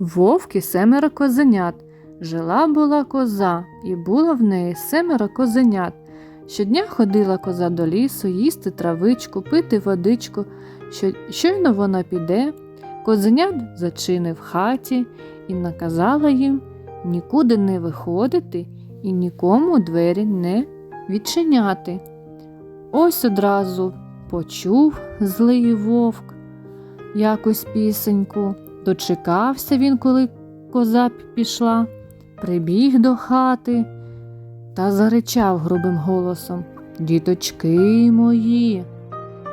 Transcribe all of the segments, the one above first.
Вовк і семеро козенят. Жила була коза, і було в неї семеро козенят. Щодня ходила коза до лісу їсти травичку, пити водичку. Щойно вона піде, козенят зачинив хаті і наказала їм нікуди не виходити і нікому двері не відчиняти. Ось одразу почув злий вовк якось пісеньку. Дочекався він, коли коза пішла, прибіг до хати та заричав грубим голосом Діточки мої,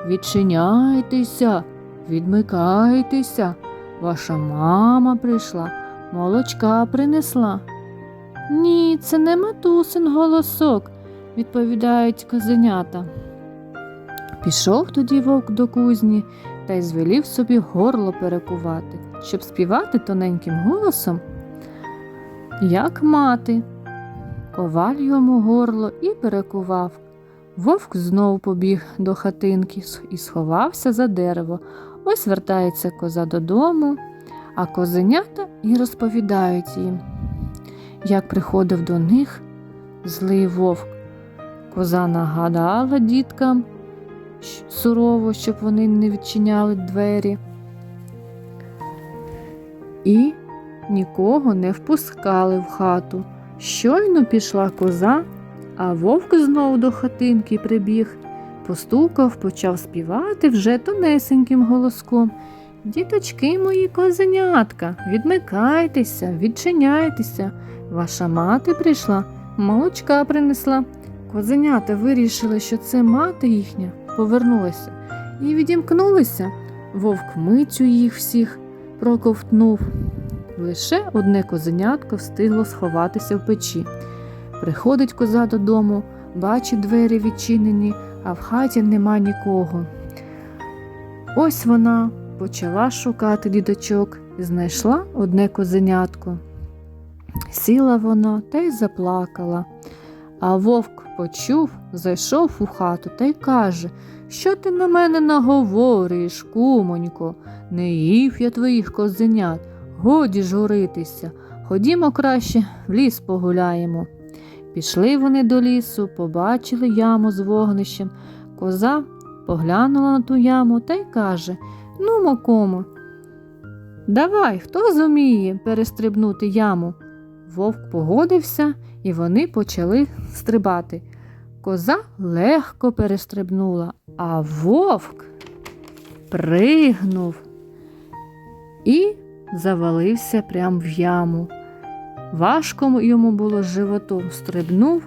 відчиняйтеся, відмикайтеся, ваша мама прийшла, молочка принесла. Ні, це не матусин голосок, відповідають козенята. Пішов тоді вовк до кузні та й звелів собі горло перекувати, щоб співати тоненьким голосом, як мати. Коваль йому горло і перекував. Вовк знов побіг до хатинки і сховався за дерево. Ось вертається коза додому, а козенята і розповідають їм, як приходив до них злий вовк. Коза нагадала діткам сурово, щоб вони не відчиняли двері. І нікого не впускали в хату. Щойно пішла коза, а вовк знов до хатинки прибіг, постукав, почав співати вже тонесеньким голоском. Діточки мої козенятка, відмикайтеся, відчиняйтеся. Ваша мати прийшла, молочка принесла. Козенята вирішили, що це мати їхня повернулася, і відімкнулися. Вовк мицю їх всіх проковтнув. Лише одне козенятко встигло сховатися в печі. Приходить коза додому, бачить двері відчинені, а в хаті нема нікого. Ось вона почала шукати діточок і знайшла одне козенятко. Сіла вона та й заплакала. А вовк почув, зайшов у хату та й каже, що ти на мене наговориш, кумонько, не їв я твоїх козенят, годі журитися. Ходімо краще в ліс погуляємо. Пішли вони до лісу, побачили яму з вогнищем. Коза поглянула на ту яму та й каже Ну, мокому, давай, хто зуміє перестрибнути яму? Вовк погодився, і вони почали стрибати. Коза легко перестрибнула, а вовк пригнув і завалився прямо в яму. Важко йому було животом стрибнув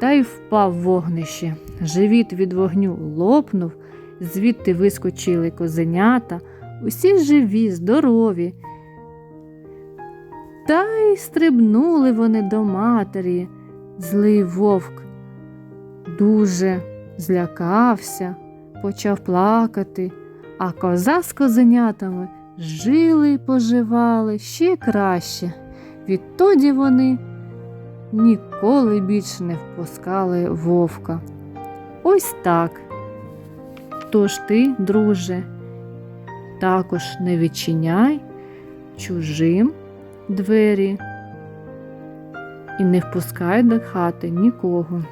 та й впав в вогнище. Живіт від вогню лопнув, звідти вискочили козенята, усі живі, здорові. Та й стрибнули вони до матері. Злий вовк дуже злякався, почав плакати, а коза з козенятами жили й поживали ще краще. Відтоді вони ніколи більше не впускали вовка. Ось так. Тож ти, друже, також не відчиняй чужим двері і не впускай до хати нікого.